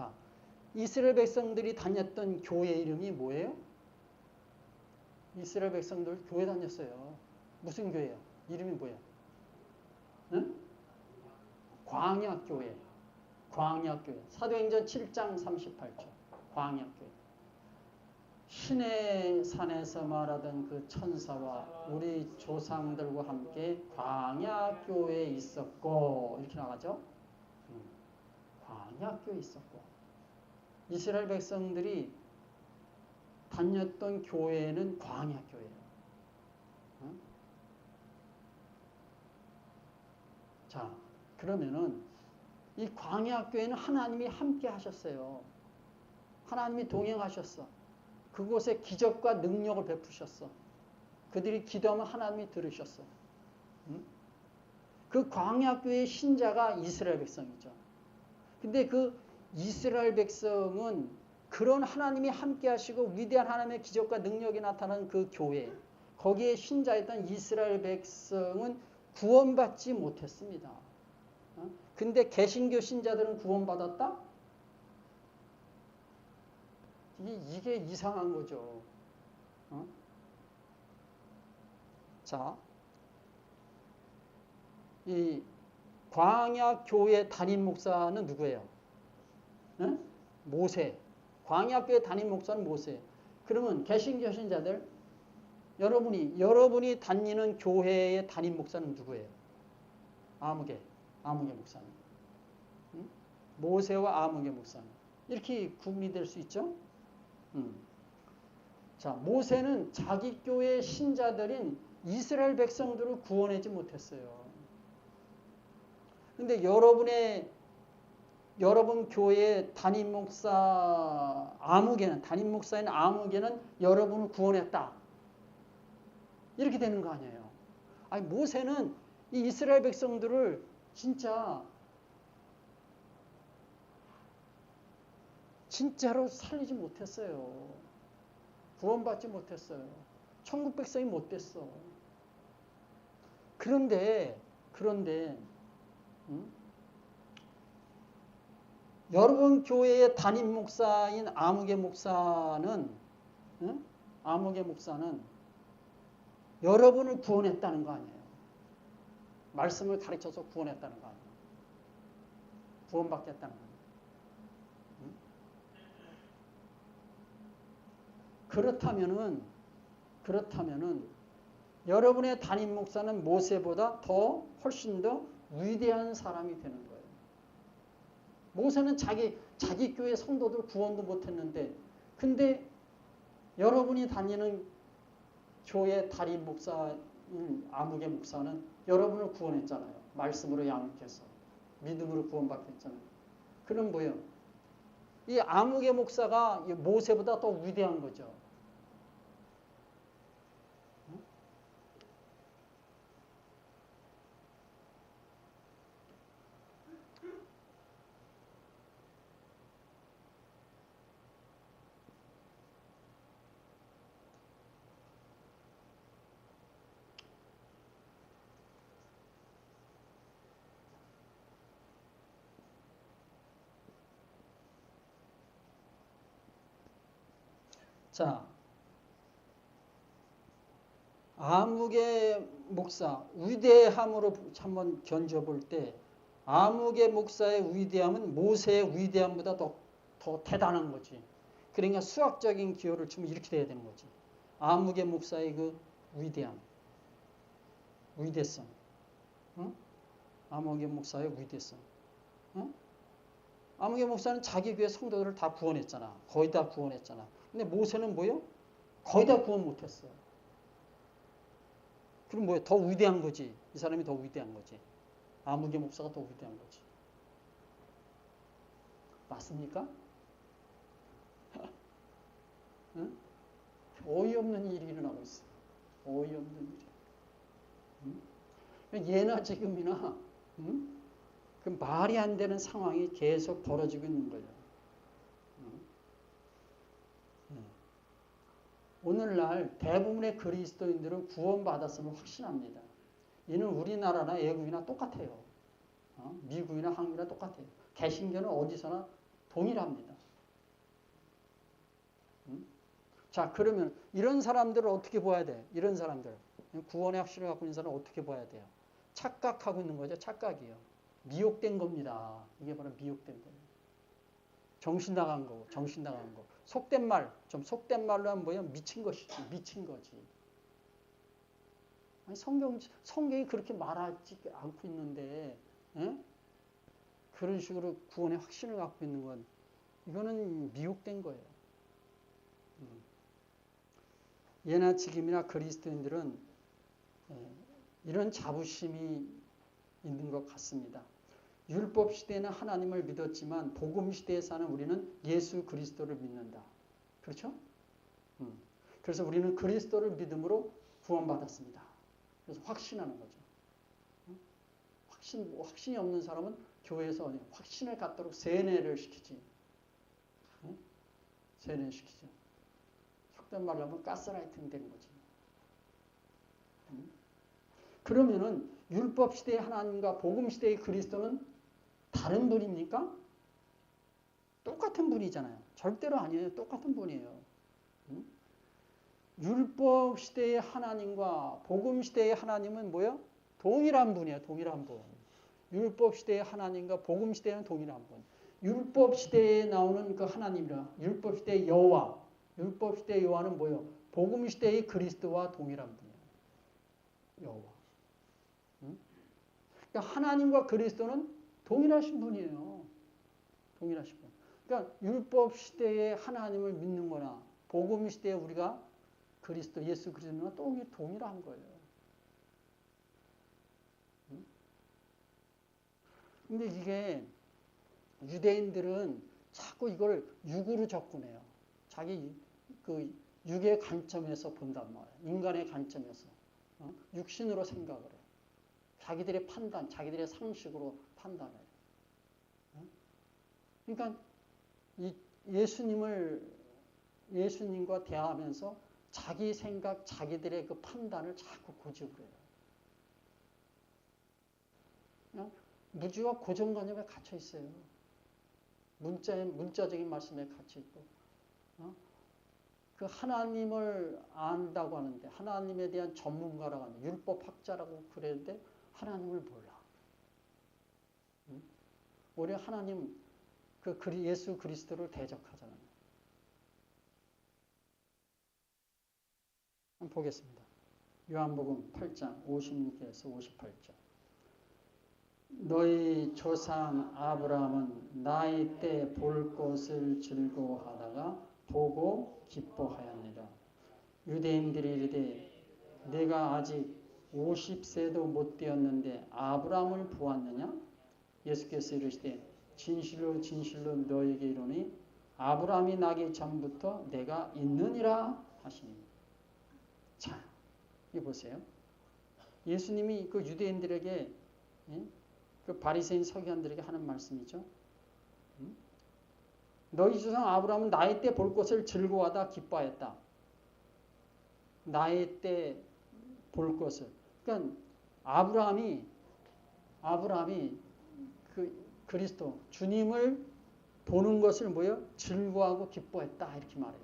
자, 이스라엘 백성들이 다녔던 교회 이름이 뭐예요? 이스라엘 백성들 교회 다녔어요. 무슨 교회요? 이름이 뭐예요? 응? 광야교회. 광야교회. 사도행전 7장 38절. 광야교회. 신의 산에서 말하던 그 천사와 우리 조상들과 함께 광야교회에 있었고 이렇게 나가죠. 음, 광야교회에 있었고 이스라엘 백성들이 다녔던 교회는 광야교회예요. 어? 자, 그러면은 이 광야교회는 하나님이 함께 하셨어요. 하나님이 동행하셨어. 그곳에 기적과 능력을 베푸셨어. 그들이 기도하면 하나님이 들으셨어. 응? 그 광야교회의 신자가 이스라엘 백성이죠. 근데 그 이스라엘 백성은 그런 하나님이 함께 하시고 위대한 하나님의 기적과 능력이 나타나는 그 교회, 거기에 신자였던 이스라엘 백성은 구원받지 못했습니다. 어? 근데 개신교 신자들은 구원받았다? 이게 이상한 거죠. 어? 자, 이 광야 교회 담임 목사는 누구예요? 네? 모세. 광야 교회 담임 목사는 모세. 그러면 개신교 신자들 여러분이 여러분이 다니는 교회의 담임 목사는 누구예요? 아무개, 아무개 목사님. 응? 모세와 아무개 목사님. 이렇게 구분이 될 수 있죠? 음. 자, 모세는 자기 교회 신자들인 이스라엘 백성들을 구원하지 못했어요. 근데 여러분의 여러분 교회 담임 목사 아무개는 담임 목사인 아무개는 여러분을 구원했다. 이렇게 되는 거 아니에요. 아니 모세는 이 이스라엘 백성들을 진짜 진짜로 살리지 못했어요. 구원받지 못했어요. 천국 백성이 못 됐어. 그런데 그런데 음? 여러분 교회의 담임 목사인 아무개 목사는 음? 아무개 목사는 여러분을 구원했다는 거 아니에요. 말씀을 가르쳐서 구원했다는 거 아니에요. 구원받겠다는 거. 그렇다면은 그렇다면은 여러분의 담임 목사는 모세보다 더 훨씬 더 위대한 사람이 되는 거예요. 모세는 자기 자기 교회 성도들 구원도 못했는데, 근데 여러분이 다니는 교회 담임 목사 아무개 목사는 여러분을 구원했잖아요. 말씀으로 양육해서 믿음으로 구원받겠잖아요. 그럼 뭐예요? 이 아무개 목사가 모세보다 더 위대한 거죠. 자, 아무개 목사 위대함으로 한번 견져볼 때 아무개 목사의 위대함은 모세의 위대함보다 더, 더 대단한 거지. 그러니까 수학적인 기호를 치면 이렇게 돼야 되는 거지. 아무개 목사의 그 위대함, 위대성. 응? 아무개 목사의 위대성. 응? 아무개 목사는 자기 교회 성도들을 다 구원했잖아. 거의 다 구원했잖아. 근데 모세는 뭐요? 거의 다 구원 못했어. 그럼 뭐야? 더 위대한 거지. 이 사람이 더 위대한 거지. 아무개 목사가 더 위대한 거지. 맞습니까? 응? 어이없는 일이 일어나고 있어. 어이없는 일이. 응? 예나 지금이나 응? 그 말이 안 되는 상황이 계속 벌어지고 있는 거예요. 오늘날 대부분의 그리스도인들은 구원받았음을 확신합니다. 이는 우리나라나 외국이나 똑같아요. 어? 미국이나 한국이나 똑같아요. 개신교는 어디서나 동일합니다. 음? 자, 그러면 이런 사람들을 어떻게 봐야 돼? 이런 사람들. 구원의 확신을 갖고 있는 사람을 어떻게 봐야 돼요? 착각하고 있는 거죠. 착각이요. 미혹된 겁니다. 이게 바로 미혹된 거예요. 정신 나간 거고, 정신 나간 거. 속된 말, 좀 속된 말로 하면 뭐야? 미친 것이지, 미친 거지. 아니, 성경, 성경이 그렇게 말하지 않고 있는데, 에? 그런 식으로 구원의 확신을 갖고 있는 건, 이거는 미혹된 거예요. 음. 예나 지금이나 그리스도인들은 이런 자부심이 있는 것 같습니다. 율법 시대에는 하나님을 믿었지만 복음 시대에 사는 우리는 예수 그리스도를 믿는다. 그렇죠? 음. 그래서 우리는 그리스도를 믿음으로 구원받았습니다. 그래서 확신하는 거죠. 음? 확신, 뭐 확신이 없는 사람은 교회에서 확신을 갖도록 세뇌를 시키지. 음? 세뇌시키죠. 속된 말로 하면 가스라이팅 되는 거지. 음? 그러면은 율법 시대의 하나님과 복음 시대의 그리스도는 다른 분입니까? 똑같은 분이잖아요. 절대로 아니에요. 똑같은 분이에요. 음? 율법 시대의 하나님과 복음 시대의 하나님은 뭐요? 동일한 분이에요. 동일한 분. 율법 시대의 하나님과 복음 시대는 동일한 분. 율법 시대에 나오는 그 하나님이라 율법 시대의 여호와, 율법 시대의 여호와는 뭐요? 복음 시대의 그리스도와 동일한 분이에요. 여호와. 응? 그러니까 하나님과 그리스도는 동일하신 분이에요. 동일하신 분. 그러니까 율법 시대의 하나님을 믿는 거나 복음 시대에 우리가 그리스도 예수 그리스도는 동일한 거예요. 근데 이게 유대인들은 자꾸 이걸 육으로 접근해요. 자기 그 육의 관점에서 본단 말이에요. 인간의 관점에서. 어? 육신으로 생각을 해요. 자기들의 판단, 자기들의 상식으로 어? 그러니까 이 예수님을 예수님과 대하면서 자기 생각, 자기들의 그 판단을 자꾸 고집을 해요. 무지와 고정관념에 갇혀 있어요. 문자, 문자적인 말씀에 갇혀 있고, 어? 그 하나님을 안다고 하는데, 하나님에 대한 전문가라고 하는, 율법학자라고 그랬는데, 하나님을 몰라. 응? 오히려 하나님, 그 예수 그리스도를 대적하잖아요. 한번 보겠습니다. 요한복음 8장 56에서 58절. 너희 조상 아브라함은 나이 때 볼 것을 즐거워하다가 보고 기뻐하였느라. 유대인들이 이르되 내가 아직 50세도 못 되었는데 아브라함을 보았느냐? 예수께서 이르시되 진실로 진실로 너에게 이르니 아브라함이 나기 전부터 내가 있느니라 하시니. 자, 이 보세요. 예수님이 그 유대인들에게 예? 그 바리새인 서기관들에게 하는 말씀이죠. 음? 너희 조상 아브라함은 나이 때볼 것을 즐거워하다 기뻐하였다. 나이 때볼 것을. 그러니까 아브라함이 아브라함이 그 그리스도 주님을 보는 것을 뭐요? 즐거워하고 기뻐했다 이렇게 말해요.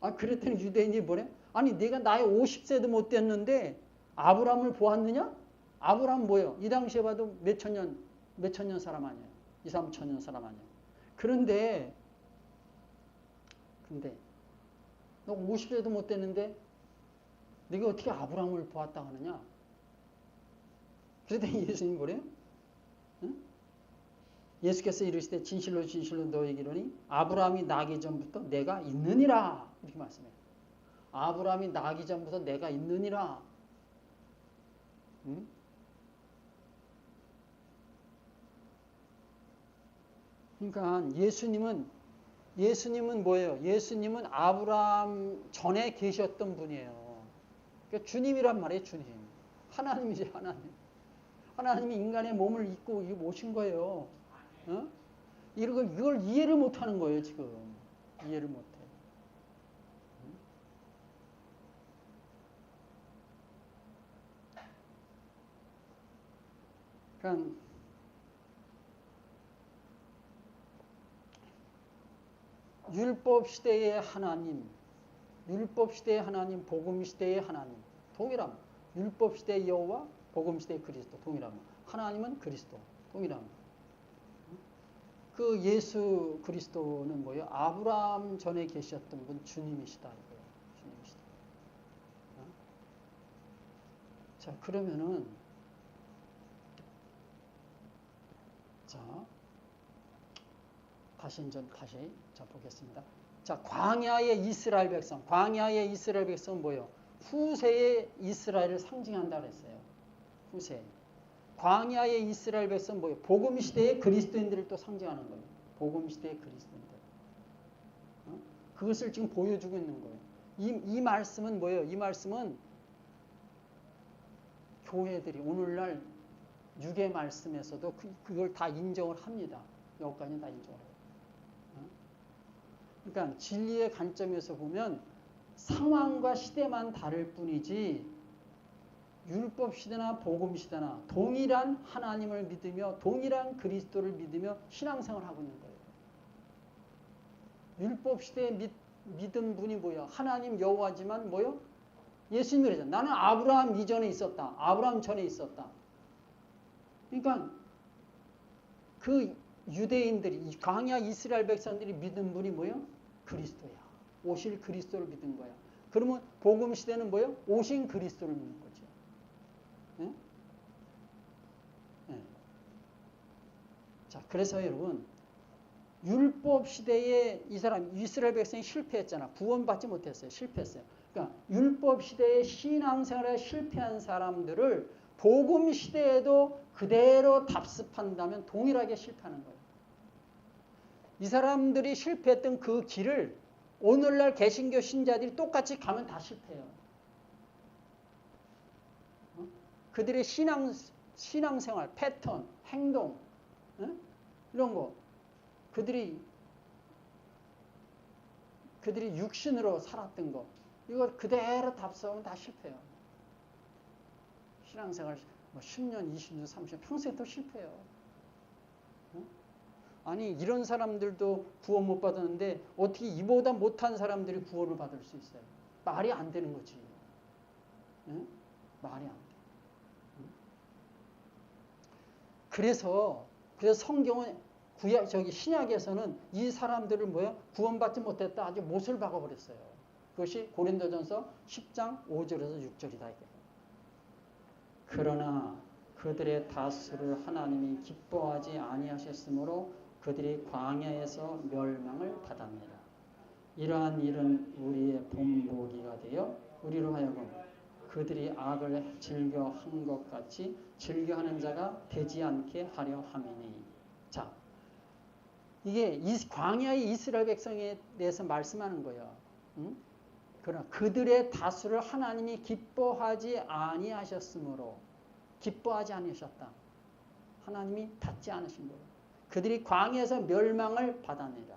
아 그랬더니 유대인이 뭐래? 아니 내가 나이 50세도 못 됐는데 아브라함을 보았느냐? 아브라함 뭐예요? 이 당시에 봐도 몇천 년, 몇천 년 사람 아니에요. 2, 3천 년 사람 아니에요. 그런데, 근데, 너 50세도 못 됐는데, 네가 어떻게 아브라함을 보았다 하느냐? 그랬더니 예수님 뭐래요? 응? 예수께서 이르시되 진실로 진실로 너에게 이르니 아브라함이 나기 전부터 내가 있느니라 이렇게 말씀해요. 아브라함이 나기 전부터 내가 있느니라. 응? 그러니까 예수님은 예수님은 뭐예요? 예수님은 아브라함 전에 계셨던 분이에요. 그러니까 주님이란 말이에요, 주님. 하나님이지, 하나님. 하나님이 인간의 몸을 입고 오신 거예요. 어? 이걸, 이해를 못 하는 거예요, 지금. 이해를 못 해. 그러니까 율법 시대의 하나님, 율법 시대의 하나님, 복음 시대의 하나님 동일함. 율법 시대의 여호와, 복음 시대의 그리스도 동일함. 하나님은 그리스도 동일함. 그 예수 그리스도는 뭐예요? 아브라함 전에 계셨던 분 주님이시다 이거예요. 주님이시다. 어? 자 그러면은 자 다시 이제 다시 자 보겠습니다. 자 광야의 이스라엘 백성, 광야의 이스라엘 백성은 뭐예요? 후세의 이스라엘을 상징한다 그랬어요. 후세. 광야의 이스라엘 백성은 뭐예요? 복음 시대의 그리스도인들을 또 상징하는 거예요. 복음 시대의 그리스도인들. 어? 그것을 지금 보여주고 있는 거예요. 이, 이 말씀은 뭐예요? 이 말씀은 교회들이 오늘날 육의 말씀에서도 그, 그걸 다 인정을 합니다. 여기까지는 다 인정을 해요. 어? 그러니까 진리의 관점에서 보면 상황과 시대만 다를 뿐이지 율법 시대나 복음 시대나 동일한 하나님을 믿으며 동일한 그리스도를 믿으며 신앙생활을 하고 있는 거예요. 율법 시대에 믿, 믿은 분이 뭐야? 하나님 여호와지만 뭐요? 예수님이 그러잖아. 나는 아브라함 이전에 있었다. 아브라함 전에 있었다. 그러니까 그 유대인들이 광야 이스라엘 백성들이 믿은 분이 뭐요? 그리스도야. 오실 그리스도를 믿은 거야. 그러면 복음 시대는 뭐요? 오신 그리스도를 믿는 거죠. 네? 네. 자, 그래서 여러분 율법 시대에 이 사람 이스라엘 백성이 실패했잖아. 구원받지 못했어요. 실패했어요. 그러니까 율법 시대에 신앙생활에 실패한 사람들을 복음 시대에도 그대로 답습한다면 동일하게 실패하는 거예요. 이 사람들이 실패했던 그 길을 오늘날 개신교 신자들이 똑같이 가면 다 실패해요. 어? 그들의 신앙 신앙생활 패턴, 행동 어? 이런 거 그들이 그들이 육신으로 살았던 거 이걸 그대로 답습하면 다 실패해요. 신앙생활 뭐 10년, 20년, 30년 평생 또 실패해요. 어? 아니 이런 사람들도 구원 못 받았는데 어떻게 이보다 못한 사람들이 구원을 받을 수 있어요? 말이 안 되는 거지. 응? 말이 안 돼. 응? 그래서 그래서 성경은 구약 저기 신약에서는 이 사람들을 뭐야 구원받지 못했다 아주 못을 박아버렸어요. 그것이 고린도전서 10장 5절에서 6절이다 이거예요. 그러나 그들의 다수를 하나님이 기뻐하지 아니하셨으므로 그들이 광야에서 멸망을 받았느라. 이러한 일은 우리의 본보기가 되어 우리로 하여금 그들이 악을 즐겨 한 것 같이 즐겨하는 자가 되지 않게 하려 함이니. 자, 이게 이 광야의 이스라엘 백성에 대해서 말씀하는 거예요. 응? 그러나 그들의 다수를 하나님이 기뻐하지 아니하셨으므로 기뻐하지 않으셨다. 하나님이 받지 않으신 거예요. 그들이 광야에서 멸망을 받아내라.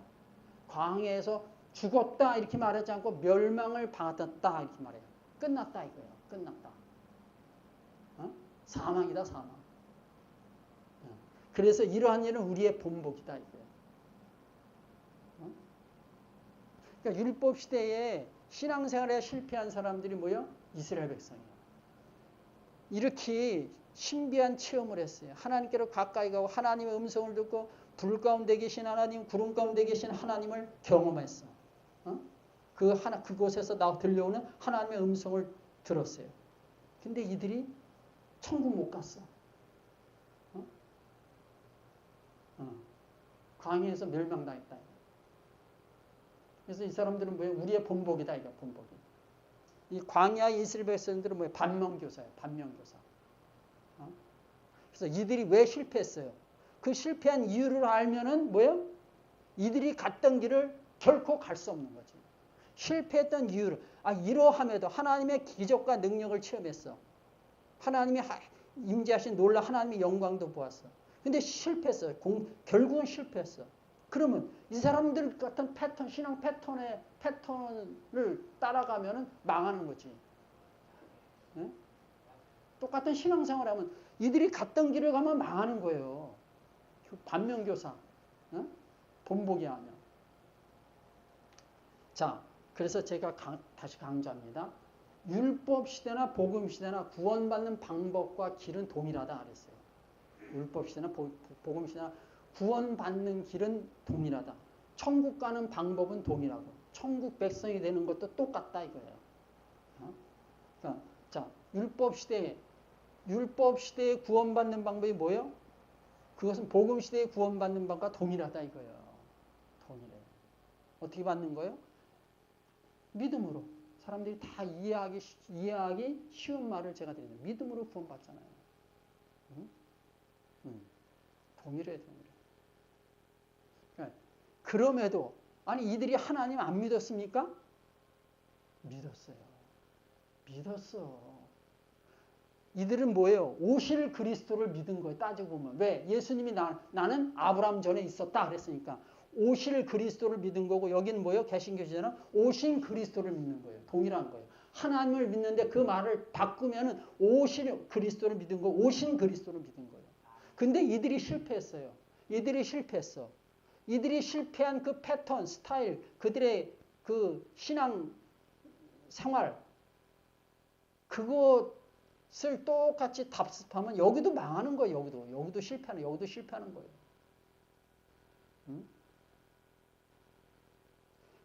광야에서 죽었다 이렇게 말하지 않고 멸망을 받았다 이렇게 말해요. 끝났다 이거예요. 끝났다. 어? 사망이다 사망. 어. 그래서 이러한 일은 우리의 본복이다 이거예요. 어? 그러니까 율법 시대에 신앙생활에 실패한 사람들이 뭐요? 이스라엘 백성이에요. 이렇게 신비한 체험을 했어요. 하나님께로 가까이 가고 하나님의 음성을 듣고 불 가운데 계신 하나님, 구름 가운데 계신 하나님을 경험했어. 어? 그 하나 그곳에서 나 들려오는 하나님의 음성을 들었어요. 근데 이들이 천국 못 갔어. 어? 어. 광야에서 멸망당했다. 그래서 이 사람들은 뭐예요? 우리의 본복이다 이거 본복이. 이 광야 이스라엘 백성들은 뭐예요? 반면교사예요. 반면교사. 어? 그래서 이들이 왜 실패했어요? 그 실패한 이유를 알면은 뭐예요? 이들이 갔던 길을 결코 갈 수 없는 거지. 실패했던 이유를 아 이러함에도 하나님의 기적과 능력을 체험했어. 하나님이 임재하신 놀라 하나님의 영광도 보았어. 근데 실패했어요. 공, 결국은 실패했어. 그러면 이 사람들 같은 패턴, 신앙 패턴의 패턴을 따라가면 망하는 거지. 네? 똑같은 신앙생활 하면 이들이 갔던 길을 가면 망하는 거예요. 반면교사, 네? 본보기 하면. 자, 그래서 제가 강, 다시 강조합니다. 율법 시대나 복음 시대나 구원받는 방법과 길은 동일하다 그랬어요. 율법 시대나 복음 시대나 구원받는 길은 동일하다. 천국 가는 방법은 동일하고 천국 백성이 되는 것도 똑같다 이거예요. 어? 그러니까 자 율법 시대에 율법 시대에 구원받는 방법이 뭐예요? 그것은 복음 시대에 구원받는 방법과 동일하다 이거예요. 동일해. 어떻게 받는 거예요? 믿음으로. 사람들이 다 이해하기, 이해하기 쉬운 말을 제가 드리는 믿음으로 구원받잖아요. 동일해, 동일해. 그러니까 그럼에도, 아니, 이들이 하나님 안 믿었습니까? 믿었어요. 믿었어. 이들은 뭐예요? 오실 그리스도를 믿은 거예요. 따지고 보면. 왜? 예수님이 나, 나는 아브라함 전에 있었다 그랬으니까. 오실 그리스도를 믿은 거고 여기는 뭐예요? 개신교시자는 오신 그리스도를 믿는 거예요. 동일한 거예요. 하나님을 믿는데 그 말을 바꾸면은 오실 그리스도를 믿은 거, 오신 그리스도를 믿은 거예요. 근데 이들이 실패했어요. 이들이 실패했어. 이들이 실패한 그 패턴, 스타일, 그들의 그 신앙 생활, 그것을 똑같이 답습하면 여기도 망하는 거예요. 여기도. 여기도 실패하는, 여기도 실패하는 거예요. 응?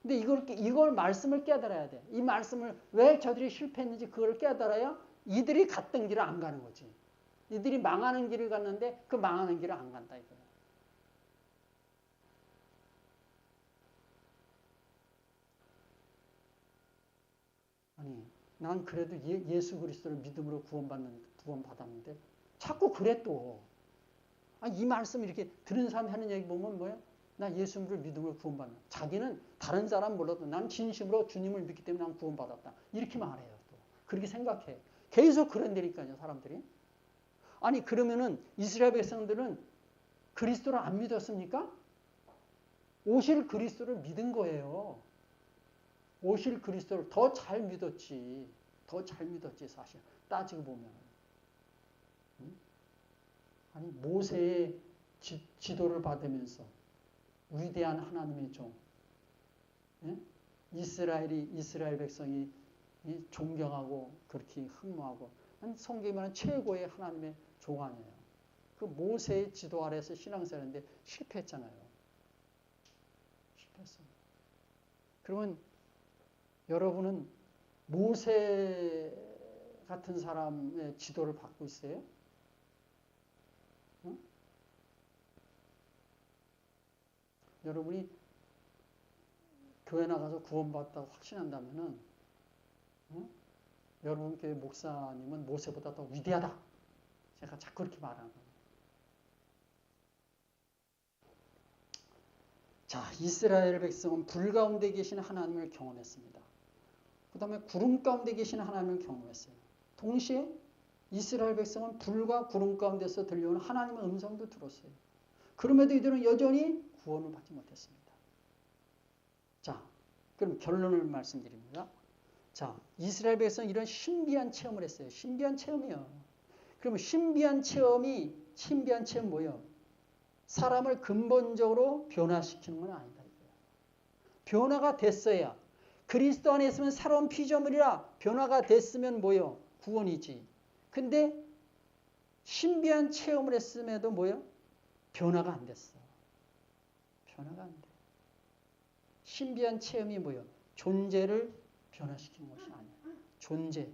근데 이걸, 이걸 말씀을 깨달아야 돼. 이 말씀을 왜 저들이 실패했는지 그걸 깨달아야 이들이 갔던 길을 안 가는 거지. 이들이 망하는 길을 갔는데 그 망하는 길을 안 간다 이거야. 아니, 난 그래도 예, 수 그리스도를 믿음으로 구원받는 구원받았는데 자꾸 그래 또. 아, 이 말씀 이렇게 들은 사람 하는 얘기 보면 뭐야? 나 예수를 믿음으로 구원받는. 자기는 다른 사람 몰라도 난 진심으로 주님을 믿기 때문에 난 구원받았다. 이렇게 말해요. 또. 그렇게 생각해. 계속 그런다니까요, 사람들이. 아니, 그러면은 이스라엘 백성들은 그리스도를 안 믿었습니까? 오실 그리스도를 믿은 거예요. 오실 그리스도를 더 잘 믿었지. 더 잘 믿었지, 사실. 따지고 보면. 아니, 모세의 지, 지도를 받으면서 위대한 하나님의 종. 예? 이스라엘이 이스라엘 백성이 존경하고 그렇게 흠모하고 성경에 말하는 최고의 하나님의 종 아니에요. 그 모세의 지도 아래서 신앙생활인데 실패했잖아요. 실패했어요. 그러면 여러분은 모세 같은 사람의 지도를 받고 있어요? 여러분이 교회 나가서 구원받다고 확신한다면은 어? 여러분 교회 목사님은 모세보다 더 위대하다. 제가 자꾸 그렇게 말하는. 자, 이스라엘 백성은 불 가운데 계신 하나님을 경험했습니다. 그 다음에 구름 가운데 계신 하나님을 경험했어요. 동시에 이스라엘 백성은 불과 구름 가운데서 들려오는 하나님의 음성도 들었어요. 그럼에도 이들은 여전히 구원을 받지 못했습니다. 자, 그럼 결론을 말씀드립니다. 자, 이스라엘 백성은 이런 신비한 체험을 했어요. 신비한 체험이요. 그러면 신비한 체험이 신비한 체험 뭐예요? 사람을 근본적으로 변화시키는 건 아니다. 변화가 됐어야 그리스도 안에 있으면 새로운 피조물이라 변화가 됐으면 뭐요? 구원이지. 근데 신비한 체험을 했음에도 뭐요? 변화가 안 됐어. 변화가 안 돼. 신비한 체험이 뭐예요? 존재를 변화시키는 것이 아니야. 존재.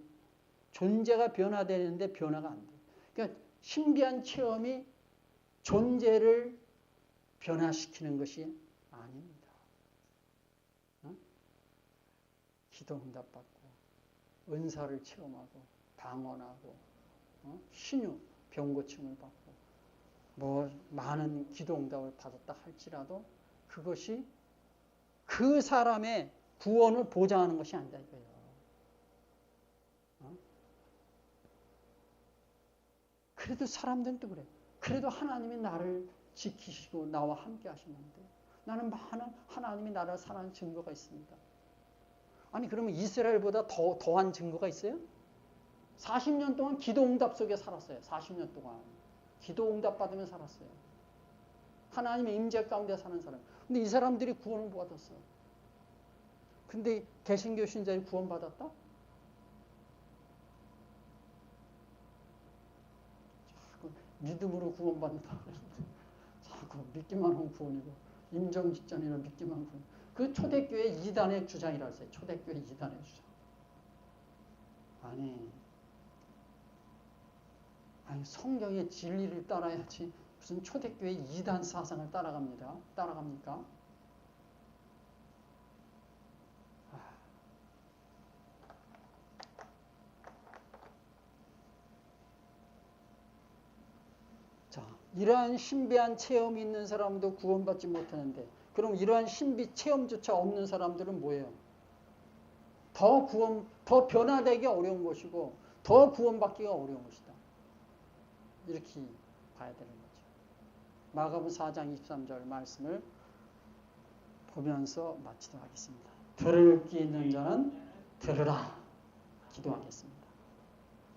존재가 변화되는데 변화가 안 돼. 그러니까 신비한 체험이 존재를 변화시키는 것이 아닙니다. 어? 기도 응답받고 은사를 체험하고 방언하고 어? 신유 병고침을 받고 뭐 많은 기도 응답을 받았다 할지라도 그것이 그 사람의 구원을 보장하는 것이 아니다 이거예요. 어? 그래도 사람들은 또 그래. 그래도 하나님이 나를 지키시고 나와 함께 하시는데 나는 많은 하나님이 나를 사랑하는 증거가 있습니다. 아니 그러면 이스라엘보다 더 더한 증거가 있어요? 40년 동안 기도 응답 속에 살았어요. 40년 동안 기도 응답 받으며 살았어요. 하나님의 임재 가운데 사는 사람. 근데 이 사람들이 구원을 받았어. 근데 개신교 신자들이 구원받았다? 자꾸 믿음으로 구원받는다 그러는데 자꾸 믿기만 하면 구원이고 임정 직전이라 믿기만 하면 구원. 그 초대교회 이단의 주장이라서 초대교회 이단의 주장. 아니 아니 성경의 진리를 따라야지 무슨 초대교회 이단 사상을 따라갑니다. 따라갑니까? 자, 이러한 신비한 체험이 있는 사람도 구원받지 못하는데, 그럼 이러한 신비 체험조차 없는 사람들은 뭐예요? 더 구원, 더 변화되기 어려운 것이고, 더 구원받기가 어려운 것이다. 이렇게 봐야 되는 거죠. 마가복 4장 23절 말씀을 보면서 마치도록 하겠습니다. 들을 귀 있는 자는 들으라. 기도하겠습니다.